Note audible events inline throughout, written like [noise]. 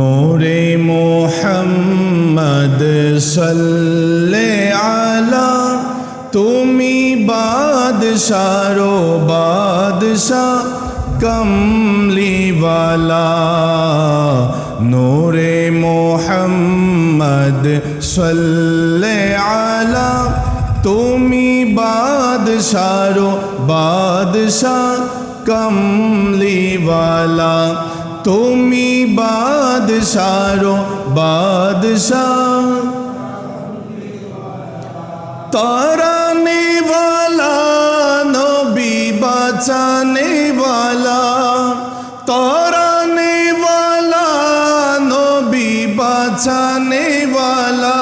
নূরে মোহাম্মদ সাল্লে আলা, তুমি বাদশারো বাদশাহ কমলিওয়ালা। নূরে মোহাম্মদ সাল্লে আলা, তুমি বাদশারো বাদশাহ কমলিওয়ালা। তুমি বাদশারো, বাদশাহ। তারানে বালা নবী বাঁচানে বালা তারানে বালা নবী বাঁচানে বালা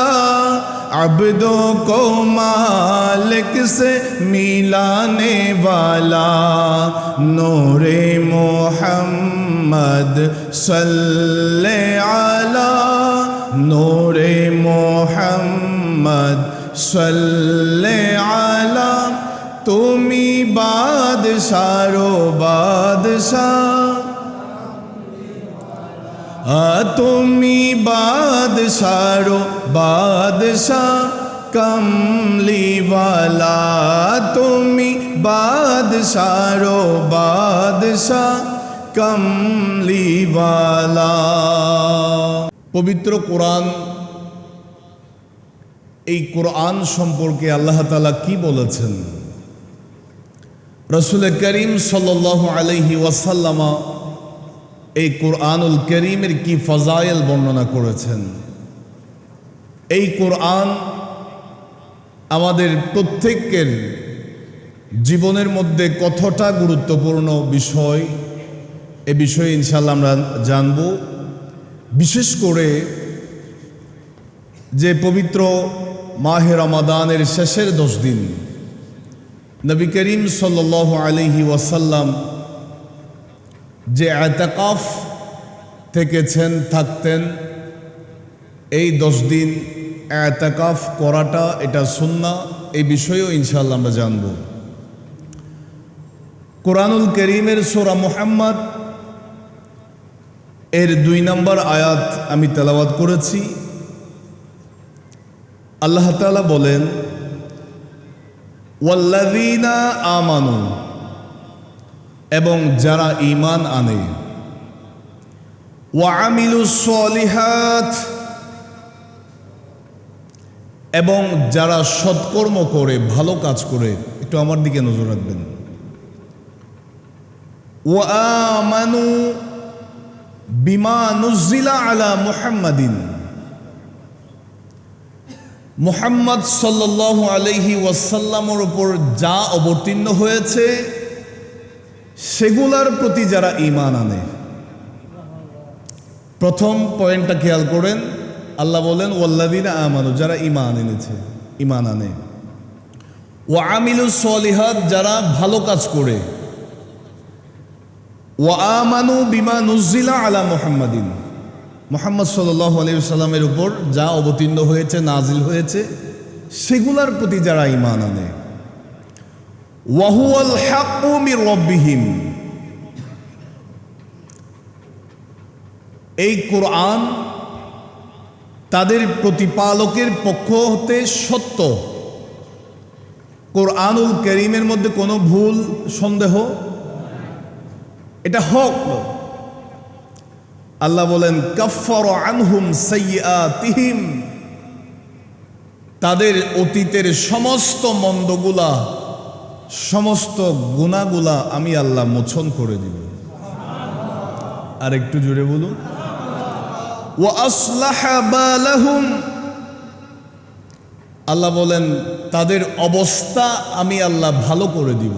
अबदों को मालिक से मिलाने वाला नूरे मोहम्मद محمد صل على نور محمد صل على তুমি বাদশারো বাদশা তুমি বাদশারো বাদশা কমলিওয়ালা, তুমি বাদশারো বাদশা কমলিওয়ালা। পবিত্র কোরআন, এই কোরআন সম্পর্কে আল্লাহ তালা কি বলেছেন? রসুল করিম সাল আলহি ওয়াসাল্লামা এই কোরআনুল করিমের কি ফজাইল বর্ণনা করেছেন? এই কোরআন আমাদের প্রত্যেকের জীবনের মধ্যে কতটা গুরুত্বপূর্ণ বিষয় এ বিষয়ে ইনশাল্লাহ আমরা জানব। বিশেষ করে যে পবিত্র মাহে রমাদানের শেষের দশ দিন, নবী করিম সাল আলহি ওয়াসাল্লাম যে এতাকাফ থেকেছেন, থাকতেন, এই দশ দিন এতাকাফ করাটা এটা সুন্না এই বিষয়েও ইনশাল্লাহ আমরা জানব। কোরআনুল করিমের সোরা মোহাম্মদ এর দুই নম্বর আয়াত আমি তেলাওয়াত করেছি। আল্লাহ তালা বলেন ওয়াল্লাদিনা আমানু এবং যারা ইমান আনে ওয়ামিলু সলিহাত এবং যারা সৎকর্ম করে, ভালো কাজ করে, একটু আমার দিকে নজর রাখবেন। ওয়ামানু বিমা নুজিলা আলা মুহাম্মাদিন। মুহাম্মদ সাল্লাল্লাহু আলাইহি ওয়াসাল্লামের উপর যা অবতীর্ণ হয়েছে, সেগুলার প্রতি যারা ইমান আনে। প্রথম পয়েন্টটা খেয়াল করেন, আল্লাহ বলেন ওয়াল্লাদিনা আমানু, যারা ইমান এনেছে ইমান আনে। ও আমিলু সলিহাত, যারা ভালো কাজ করে। আমানু বিমা নুজিলা আলা মোহাম্মদিন। মোহাম্মদ সাল্লাহ আলাইসাল্লামের উপর যা অবতীর্ণ হয়েছে, নাজিল হয়েছে, সেগুলার প্রতি যারা ইমান আনে। ওয়াহুয়াল হাকুমি রব্বিহিম। এই কোরআন তাদের প্রতিপালকের পক্ষ হতে সত্য। কোরআনুল করিমের মধ্যে কোনো ভুল, সন্দেহ এটা হক আল্লাহ বলেন কফর আনহুম তিহিম তাদের অতীতের সমস্ত মন্দগুলা, সমস্ত গুণাগুলা আমি আল্লাহ মোছন করে দিব। আর একটু জুড়ে বলুন ও আসলাহুম আল্লাহ বলেন, তাদের অবস্থা আমি আল্লাহ ভালো করে দিব।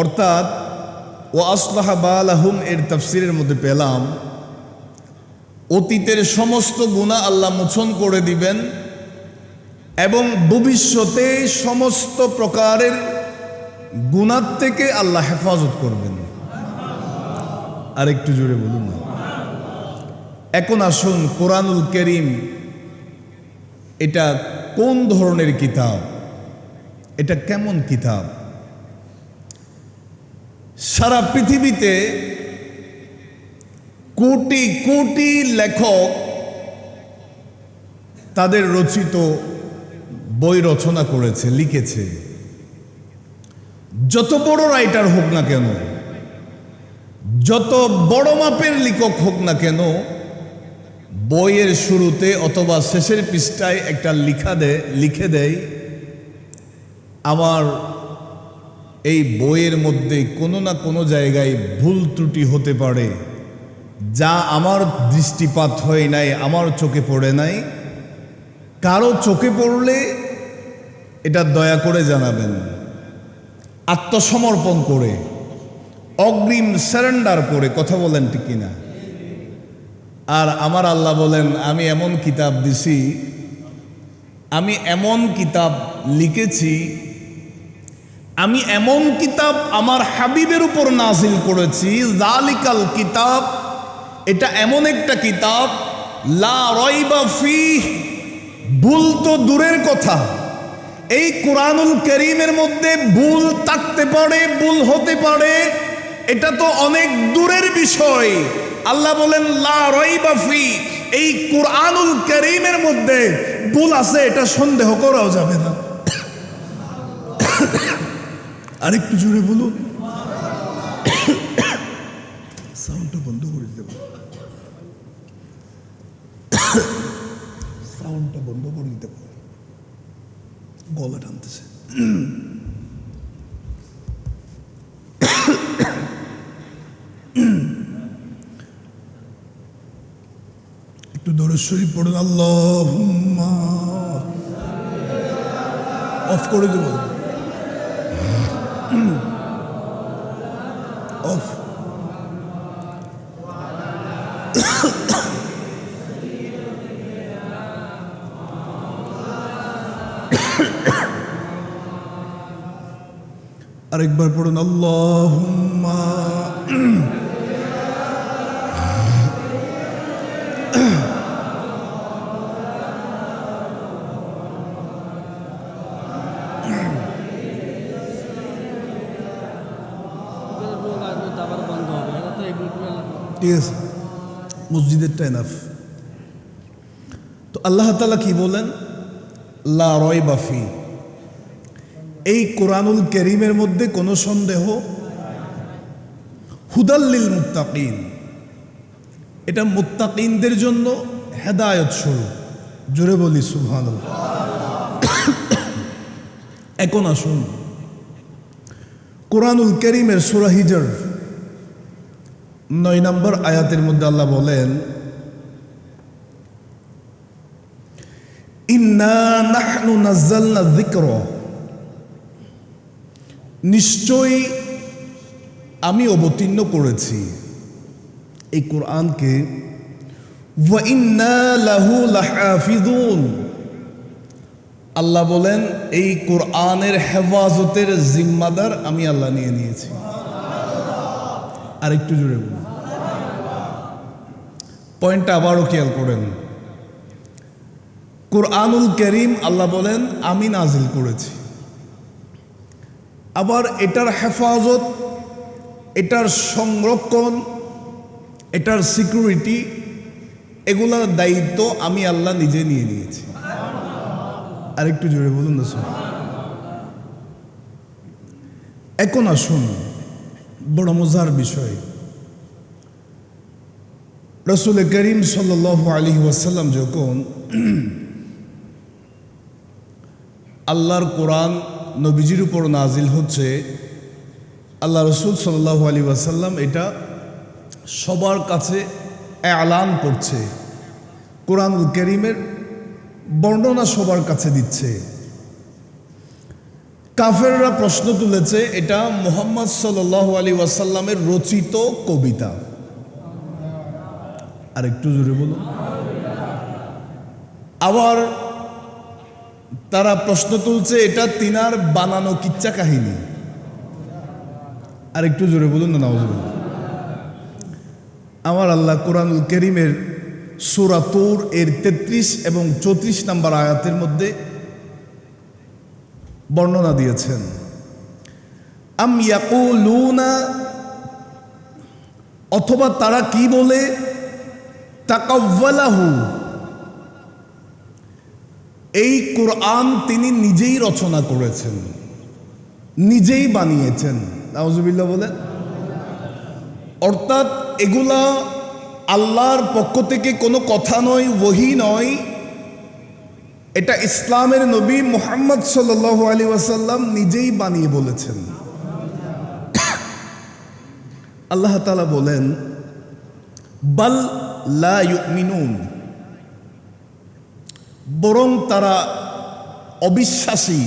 অর্থাৎ ও আসলাহ বালাহুম, এর তফসিরের মধ্যে পেলাম, অতীতের সমস্ত গুণা আল্লাহ মোছন করে দিবেন এবং ভবিষ্যতে সমস্ত প্রকারের গুণার থেকে আল্লাহ হেফাজত করবেন। আর একটু জোরে বলুন এখন আসুন কোরআনুল করিম, এটা কোন ধরনের কিতাব? এটা কেমন কিতাব? সারা পৃথিবীতে কোটি কোটি লেখক তাদের রচিত বই রচনা করেছে, লিখেছে। যত বড় রাইটার হোক না কেন, যত বড় মাপের লেখক হোক না কেন, বইয়ের শুরুতে অথবা শেষের পৃষ্ঠায় একটা লিখা দেয় লিখে দেয় আমার এই বইয়ের মধ্যে কোনো না কোনো জায়গায় ভুল ত্রুটি হতে পারে। যা আমার দৃষ্টিপাত হয় নাই, আমার চোখে পড়ে নাই। কারও চোখে পড়লে এটা দয়া করে জানাবেন। আত্মসমর্পণ করে, অগ্রিম সারেন্ডার করে কথা বলেন ঠিক কিনা। আর আমার আল্লাহ বলেন, আমি এমন কিতাব দিছি, আমি এমন কিতাব লিখেছি আমি এমন কিতাব আমার হাবিবের উপর নাজিল করেছি জালিকাল কিতাব। এটা এমন একটা কিতাব, লা ভুল তো দূরের কথা। এই কোরআনুল করিমের মধ্যে ভুল থাকতে পারে, ভুল হতে পারে, এটা তো অনেক দূরের বিষয়। আল্লাহ বলেন, লা রয়বা ফি এই কোরআনুল করিমের মধ্যে ভুল আছে, এটা সন্দেহ করাও যাবে না। আরেকটু জোরে বলুন। সাউন্ডটা বন্ধ করে দেব সাউন্ডটা বন্ধ করে দিতে পারে গলা টানতেছে। একটু দরজ শরীফ পড়ুন। আল্লাহ অফ করে দেব। আরেকবার পড়ুন আল্লাহ ঠিক আছে মসজিদেরটা এনাফ তো আল্লাহ তালা কি বলেন? লা রয় বাফি এই কোরআনুল করিমের মধ্যে কোনো সন্দেহ? হুদাল্লিল মুত্তাকিন। এটা মুত্তাকিনদের জন্য হেদায়ত স্বরূপ। জোরে বলি সুহান এখন আসুন। কোরআনুল করিমের সুরা হিজর নয় নম্বর আয়াতের মধ্যে আল্লাহ বলেন, ইন্না নাহনু নাজ্জালনা যিকর। নিশ্চয়ই আমি অবতীর্ণ করেছি। এই কোরআনকে আল্লাহ বলেন, এই কোরআনের হেফাজতের জিম্মাদার আমি আল্লাহ নিয়ে নিয়েছি। আর একটু জুড়ে বলুন। পয়েন্টটা আবারও খেয়াল করেন। কোরআনুল করিম আল্লাহ বলেন, আমি নাজিল করেছি। আবার এটার হেফাজত, এটার সংরক্ষণ, এটার সিকিউরিটি, এগুলার দায়িত্ব আমি আল্লাহ নিজে নিয়ে নিয়েছি। আর একটু জোরে বলুন না শুনুন এখন আসুন, বড় মজার বিষয়। রসুল করিম সাল আলী ওয়াসাল্লাম যখন [clears throat] আল্লাহর কোরআন নবীজির উপর নাজিল হচ্ছে, আল্লাহ রসুল সাল্লাহ আলী ওয়াসাল্লাম এটা সবার কাছে এলান করছে, কোরআনুল করিমের বর্ণনা সবার কাছে দিচ্ছে। কাফেররা প্রশ্ন তুলেছে, এটা মোহাম্মদ সাল আলী ওয়াসাল্লামের রচিত কবিতা। আর একটু জোরে বলুন। আবার তারা প্রশ্ন তুলছে, এটা তিনার বানানো কিচ্ছা কাহিনী। আর একটু জোরে বলুন না আমার আল্লাহ কোরআনুল করিমের সুরাতুর এর তেত্রিশ এবং চৌত্রিশ নাম্বার আয়াতের মধ্যে বর্ণনা দিয়েছেন। আম ইয়াকুলুনা, অথবা তারা কি বলে? তাকাওয়ালাহু। এই কোরআন তিনি নিজেই রচনা করেছেন, নিজেই বানিয়েছেন। নাউজুবিল্লাহ বলে অর্থাৎ এগুলা আল্লাহর পক্ষ থেকে কোনো কথা নয়, ওহি নয়। এটা ইসলামের নবী মুহাম্মদ সাল্লাল্লাহু আলী ওয়াসাল্লাম নিজেই বানিয়ে বলেছেন। আল্লাহ বলেন, বাল লা ইউমিনুন। বরং তারা অবিশ্বাসী,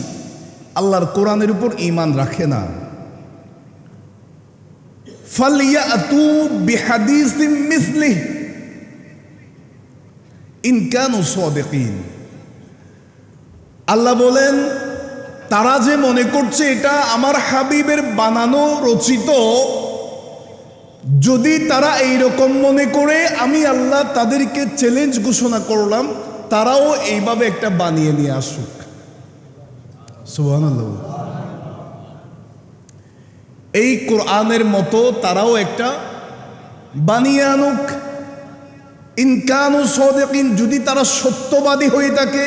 আল্লাহর কোরআনের উপর ইমান রাখে না। ফালিয়াতু বিহাদিসিম মিসলিহ, ইন কানু সাদিকিন। আল্লাহ বলেন, তারা যে মনে করছে এটা আমার হাবিবের বানানো রচিত, যদি তারা এই রকম মনে করে, আমি আল্লাহ তাদেরকে চ্যালেঞ্জ ঘোষণা করলাম তারাও এইভাবে একটা বানিয়ে নিয়ে আসুক। এই কোরআনের মতো তারাও একটা বানিয়ে আনুক। ইনকানু সদেকিন, যদি তারা সত্যবাদী হয়ে থাকে,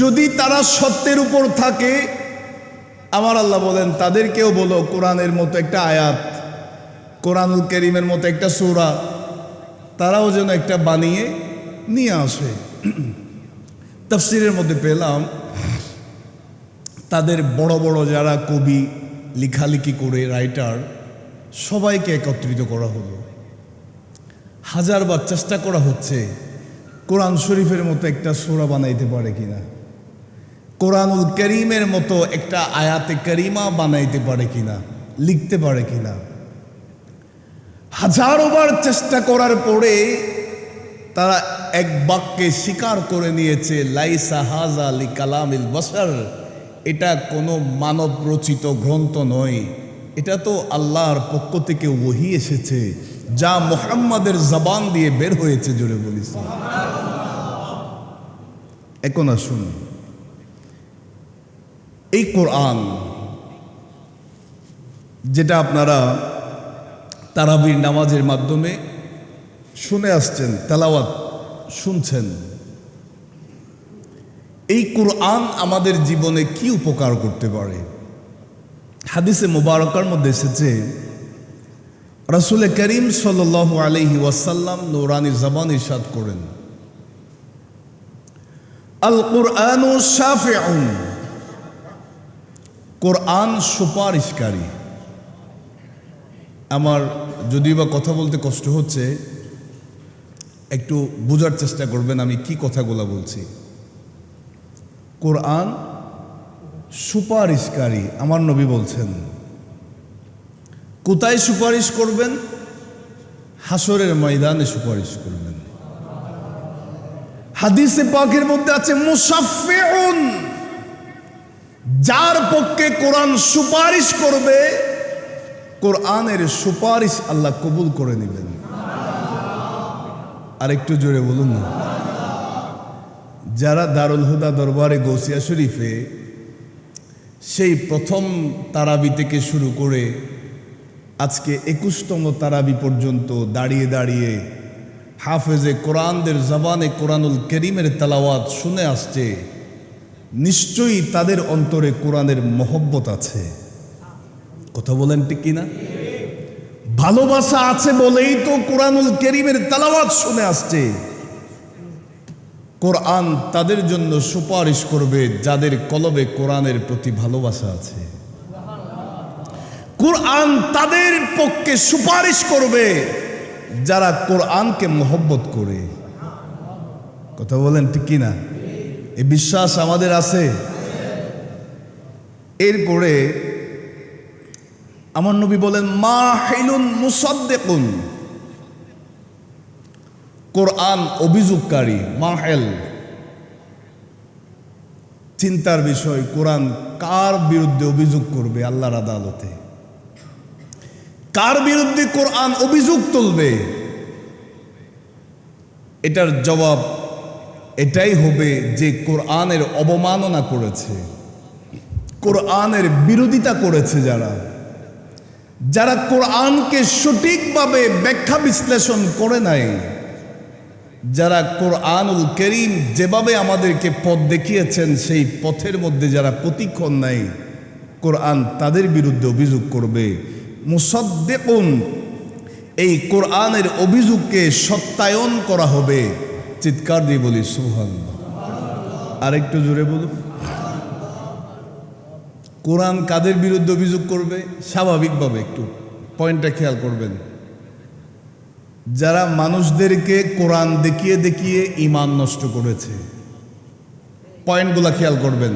যদি তারা সত্যের উপর থাকে আমার আল্লাহ বলেন, তাদেরকেও বলো, কোরআনের মতো একটা আয়াত, কোরআনুল করিমের মতো একটা সূরা, তারাও যেন একটা বানিয়ে নিয়ে আসে। তফসিরের মধ্যে পেলাম, তাদের বড় বড় যারা কবি, লেখালেখি করে, রাইটার, সবাইকে একত্রিত করা হলো। হাজারবার চেষ্টা করা হচ্ছে, কোরআন শরীফের মতো একটা সোরা বানাইতে পারে কিনা। কোরআনুল করিমের মতো একটা আয়াতে করিমা বানাইতে পারে কিনা, লিখতে পারে কিনা। হাজারোবার চেষ্টা করার পরে তারা এক বাক্যে স্বীকার করে নিয়েছে, লাইসা হাজা লি কালামিল বসার এটা কোনো মানব রচিত গ্রন্থ নয়। এটা তো আল্লাহর পক্ষ থেকে ওহি এসেছে, যা মোহাম্মদের জবান দিয়ে বের হয়েছে, জোরে বলিস এখন আসুন। এই কোরআন, যেটা আপনারা তারাবির নামাজের মাধ্যমে শুনে আসছেন, তেলাওয়াত শুনছেন? এই কোরআন আমাদের জীবনে কি উপকার করতে পারে? হাদিসে মুবারকার মধ্যে এসেছে, রাসুল করিম সাল আলহি ওয়াসাল্লাম নৌরানি জবান ইরশাদ করেন। আল কোরআন কোরআন সুপারিশকারী। আমার যদিও বা কথা বলতে কষ্ট হচ্ছে একটু বোঝার চেষ্টা করবেন আমি কি কথাগুলো বলছি। কোরআন সুপারিশকারী, আমার নবী বলছেন। কোথায় সুপারিশ করবেন? হাসরের ময়দানে সুপারিশ করবেন। হাদিসে পাকের মধ্যে আছে মুসাফিউন যার পক্ষে কোরআন সুপারিশ করবে, কোরআনের সুপারিশ আল্লাহ কবুল করে নেবেন। আর একটু জোরে বলুন না। যারা দারুল হুদা দরবারে গৌসিয়া শরীফে সেই প্রথম তারাবি থেকে শুরু করে আজকে একুশতম তারাবি পর্যন্ত দাঁড়িয়ে দাঁড়িয়ে হাফেজে কোরআনদের জবানে কোরআনুল করিমের তালাওয়াত শুনে আসছে, নিশ্চয়ই তাদের অন্তরে কোরআনের মহব্বত আছে। কথা বলেন ঠিক কিনা? ভালোবাসা আছে বলেই তো কোরআনুল করিমের তালাওয়াত শুনে আসছে। কোরআন তাদের জন্য সুপারিশ করবে যাদের কলবে কোরআনের প্রতি ভালোবাসা আছে। কোরআন তাদের পক্ষে সুপারিশ করবে যারা কোরআনকে মোহব্বত করে। কথা বলেন ঠিক কিনা? এই বিশ্বাস আমাদের আছে। এরপরে আমার নবী বলেন মা হেলুন মুসাদ্দেকুন। কোরআন অভিযোগকারী, মাহেল। চিন্তার বিষয়, কোরআন কার বিরুদ্ধে অভিযোগ করবে আল্লাহর আদালতে? কার বিরুদ্ধে কোরআন অভিযোগ তুলবে? এটার জবাব এটাই হবে যে কোরআনের অবমাননা করেছে, কোরআনের বিরোধিতা করেছে যারা। যারা কোরআনকে সঠিকভাবে ব্যাখ্যা বিশ্লেষণ করে নাই, যারা কোরআনুল করিম যেভাবে আমাদেরকে পথ দেখিয়েছেন, সেই পথের মধ্যে যারা প্রতিক্ষণ নাই, কোরআন তাদের বিরুদ্ধে অভিযোগ করবে। মুসদ্দেকুন, এই কোরআনের অভিযোগকে সত্যায়ন করা হবে। চিৎকার দিয়ে বলি সুহান আরেকটু জোরে বলুন। কোরআন কাদের বিরুদ্ধে অভিযোগ করবে? স্বাভাবিকভাবে একটু পয়েন্টটা খেয়াল করবেন। যারা মানুষদেরকে কোরআন দেখিয়ে দেখিয়ে ইমান নষ্ট করেছে, পয়েন্টগুলো খেয়াল করবেন।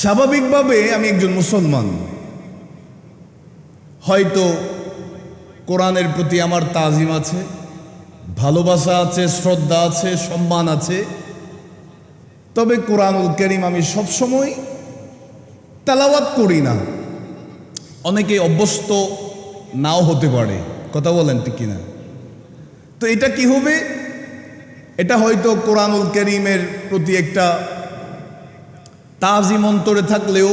স্বাভাবিকভাবে আমি একজন মুসলমান। হয়তো কোরআনের প্রতি আমার তাজিম আছে, ভালোবাসা আছে, শ্রদ্ধা আছে, সম্মান আছে। তবে কোরআনুল করিম আমি সবসময় তেলাওয়াত করি না। অনেকে অভ্যস্ত নাও হতে পারে। কথা বলেন ঠিক কিনা? তো এটা কি হবে? এটা হয়তো কোরআনুল করিমের প্রতি একটা তাজিম অন্তরে থাকলেও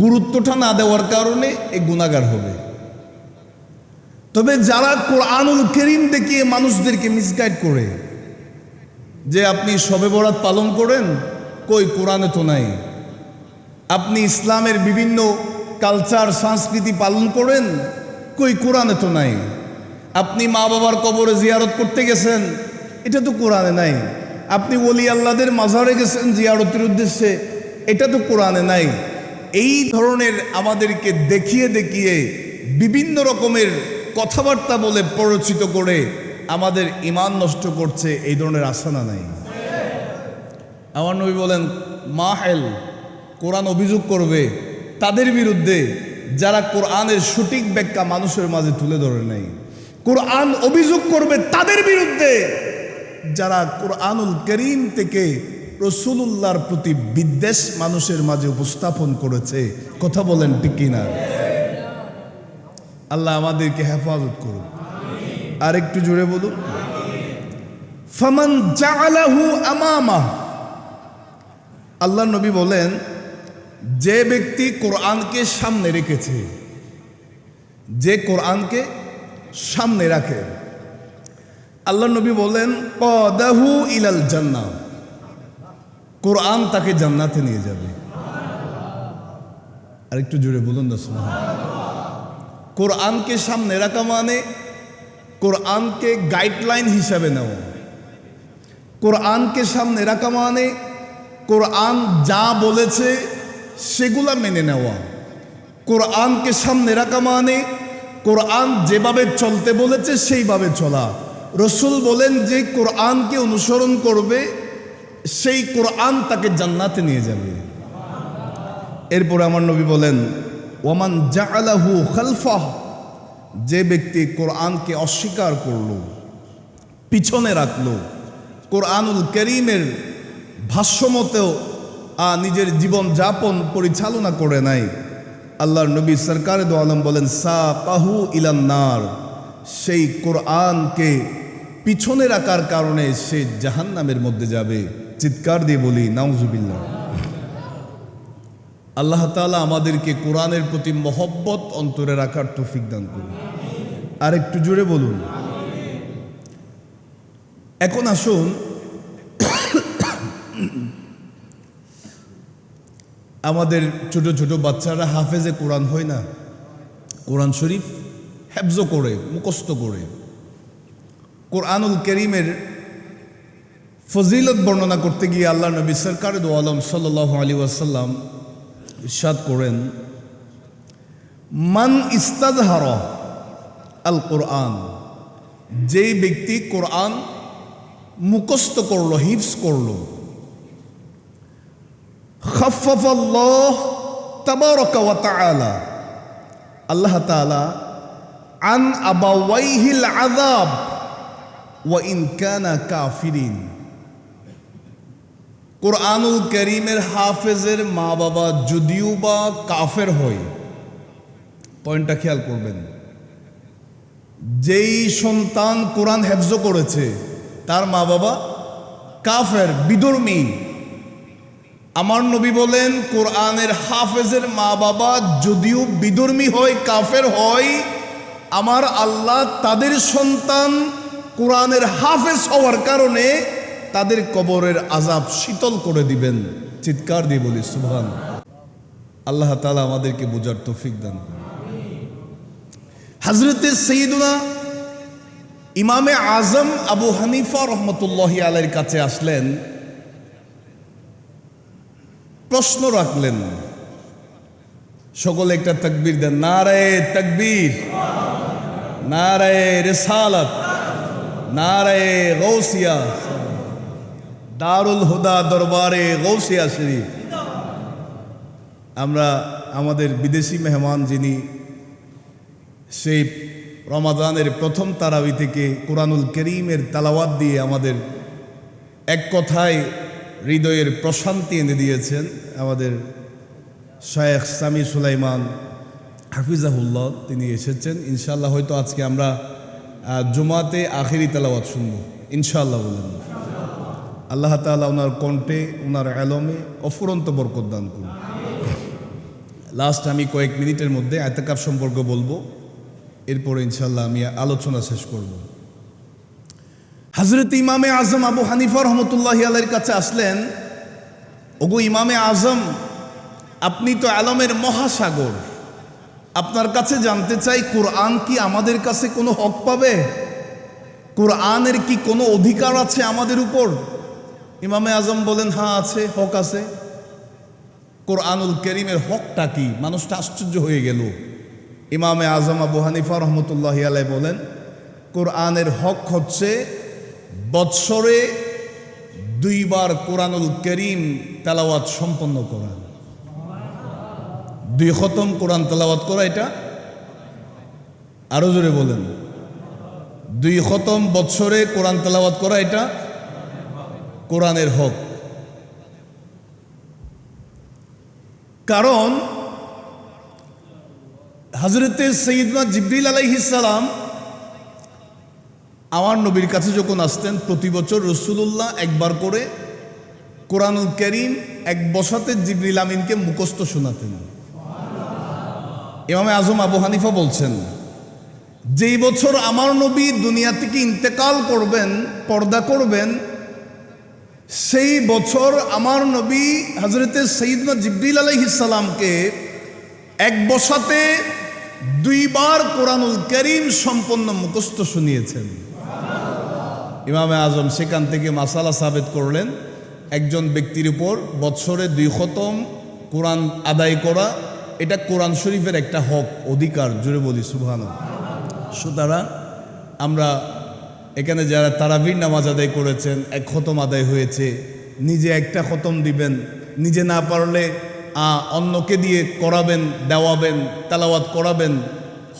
গুরুত্বটা না দেওয়ার কারণে এ গুণাগার হবে। তবে যারা কোরআনুল করিম দেখিয়ে মানুষদেরকে মিসগাইড করে, যে আপনি শবে বরাত পালন করেন, কই কোরআনে তো নাই। আপনি ইসলামের বিভিন্ন কালচার সংস্কৃতি পালন করেন? কই কোরআনে তো নাই। আপনি মা বাবার কবরে জিয়ারত করতে গেছেন? এটা তো কোরআনে নাই। আপনি ওলি আল্লাদের মাজারে গেছেন জিয়ারতের উদ্দেশ্যে? এটা তো কোরআনে নাই। এই ধরনের আমাদেরকে দেখিয়ে দেখিয়ে বিভিন্ন রকমের কথাবার্তা বলে প্ররোচিত করে আমাদের ইমান নষ্ট করছে, এই ধরনের আসানা নাই। আমার নবী বলেন, মাহেল কোরআন অভিযোগ করবে, তাদের বিরুদ্ধে যারা কোরআনের সঠিক ব্যাখ্যা মানুষের মাঝে তুলে ধরে নাই। কোরআন অভিযোগ করবে তাদের বিরুদ্ধে যারা কোরআনুল করিম থেকে রসুলুল্লাহর প্রতি বিদ্বেষ মানুষের মাঝে উপস্থাপন করেছে, কথা বলেন কিনা? আল্লাহ আমাদেরকে হেফাজত করুন। আর একটু জোরে বলুন। ফামান আমামা আল্লাহ নবী বলেন যে ব্যক্তি কোরআনকে সামনে রেখেছে, যে কোরআনকে সামনে রাখে। আল্লাহ নবী বলেন পদাহু ইলাল জান্না কোরআন তাকে জান্নাতে নিয়ে যাবে। আর একটু জুড়ে বলুন না কোরআনকে সামনে রাখা মানে কোরআনকে গাইডলাইন হিসাবে নেওয়া। কোরআনকে সামনে রাখা মানে কোরআন যা বলেছে সেগুলা মেনে নেওয়া। কোরআনকে সামনে রাখা মানে কোরআন যেভাবে চলতে বলেছে সেইভাবে চলা। রসুল বলেন যে, কোরআনকে অনুসরণ করবে, সেই কোরআন তাকে জান্নাতে নিয়ে যাবে। এরপর আমার নবী বলেন ওমান জাআলাহু খালফাহ যে ব্যক্তি কোরআনকে অস্বীকার করল, পিছনে রাখল, কোরআনুল করিমের ভাষ্যমতেও নিজের জীবন যাপন পরিচালনা করে নাই। আল্লাহর নবী সরকার আলম বলেন সা কাহু ইলান্নার সেই কোরআনকে পিছনে রাখার কারণে সে জাহান্নামের মধ্যে যাবে। চিৎকার দিয়ে বলি, নাউজুবিল্লাহ। আল্লাহ তাআলা আমাদেরকে কোরআনের প্রতি মহব্বত অন্তরে রাখার তৌফিক দান করুন। আর একটু জোরে বলুন। এখন আসুন আমাদের ছোট ছোট বাচ্চারা হাফেজে কোরআন হয় না। কোরআন শরীফ হেফজ করে, মুখস্থ করে। কোরআনুল করিমের ফজিলত বর্ণনা করতে গিয়ে আল্লাহ নবী সরকার আলম সাল্লাহ আলী ওয়াসাল্লাম ইরশাদ করেন, মান ইস্তাদহার আল কোরআন যেই ব্যক্তি কোরআন মুখস্থ করল হিফস করল আল্লাহ আন আবাওয়াইহিল ওয়া কোরআনুল করিমের হাফেজের মা বাবা যদিও বা কাফের হয়, পয়েন্টটা খেয়াল করবেন। যেই সন্তান কোরআন হেফজ করেছে, তার মা বাবা কাফের বিদর্মী আমার নবী বলেন, কোরআনের হাফেজের মা বাবা যদিও বিধর্মী হয়, কাফের হয়, আমার আল্লাহ তাদের সন্তান কোরআনের হাফেজ হওয়ার কারণে তাদের কবরের আজাব শীতল করে দিবেন। চিৎকার দিয়ে বলি, সুবহান আল্লাহ তালা আমাদেরকে বোঝার তৌফিক দান হজরতে সঈদুনা ইমামে আজম আবু হানিফা রহমতুল্লাহ আলের কাছে আসলেন। প্রশ্ন রাখলেন। সকলে একটা তকবীর দেন, নারায় তকবীর, নারায় রেসালত, নারায় গৌসিয়া দারুল হুদা দরবারে গৌসিয়া শরীফ। আমরা আমাদের বিদেশি মেহমান যিনি, সেই রমাদানের প্রথম তারাবি থেকে কোরআনুল করিমের তালাওয়াত দিয়ে আমাদের এক কথায় হৃদয়ের প্রশান্তি এনে দিয়েছেন আমাদের শায়েখ সামি সুলাইমান হাফিজাহুল্লাহ। তিনি এসেছেন। ইনশাল্লাহ হয়তো আজকে আমরা জুমাতে আখেরি তালাওয়াত শুনব। ইনশাল্লাহ বলেন। আল্লাহ তাআলা ওনার কণ্ঠে, ওনার অ্যালমে অফুরন্ত বরকত দান করুন। লাস্ট আমি কয়েক মিনিটের মধ্যে এতেকাপ সম্পর্কে বলব। এরপরে ইনশাল্লাহ আমি আলোচনা শেষ করব। হজরত ইমামে আজম আবু হানিফা রহমতুল্লাহ আলের কাছে আসলেন, ওগো ইমামে আজম, আপনি তো আলমের মহাসাগর। আপনার কাছে জানতে চাই, কোরআন কি আমাদের কাছে কোনো হক পাবে? কোরআনের কি কোনো অধিকার আছে আমাদের উপর? ইমামে আজম বলেন হ্যাঁ আছে, হক আছে। কোরআনুল করিমের হকটা কি? মানুষটা আশ্চর্য হয়ে গেল। ইমামে আজম আবু হানিফা রহমতুল্লাহ আলাই বলেন, কোরআনের হক হচ্ছে বৎসরে দুইবার কোরআনুল করিম তেলাওয়াত সম্পন্ন করা। দুই খতম কোরআন তেলাওয়াত করা এটা। আরও জোরে বলেন। দুই খতম বৎসরে কোরআন তেলাওয়াত করা এটা কোরআনের হক। কারণ হজরতে সঈদনা জিবরিল আলাইহিসালাম আমার নবীর কাছে যখন আসতেন, প্রতি বছর রসুল্লাহ একবার করে কোরআনুল করিম এক বসাতে জিবরিল আমিনকে মুখস্থ শোনাতেন। ইমামে আজম আবু হানিফা বলছেন, যেই বছর আমার নবী দুনিয়া থেকে ইন্তেকাল করবেন, পর্দা করবেন, সেই বছর আমার নবী হজরতে সঈদনা জিবরিল আলহিসাল্লামকে এক বসাতে দুইবার কোরআনুল করিম সম্পন্ন মুখস্থ শুনিয়েছেন। ইমামে আজম সেখান থেকে মাসালা সাবেত করলেন। একজন ব্যক্তির উপর বৎসরে দুই খতম কোরআন আদায় করা, এটা কোরআন শরীফের একটা হক, অধিকার জুড়ে বলি সুবহান সুতরাং আমরা এখানে যারা তারাবির নামাজ আদায় করেছেন, এক খতম আদায় হয়েছে, নিজে একটা খতম দিবেন, নিজে না পারলে অন্যকে দিয়ে করাবেন, দেওয়াবেন, তালাওয়াত করাবেন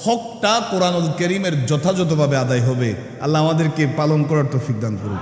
হকটা কোরআনুল করিমের যথাযথভাবে আদায় হবে। আল্লাহ আমাদেরকে পালন করার তো দান করুন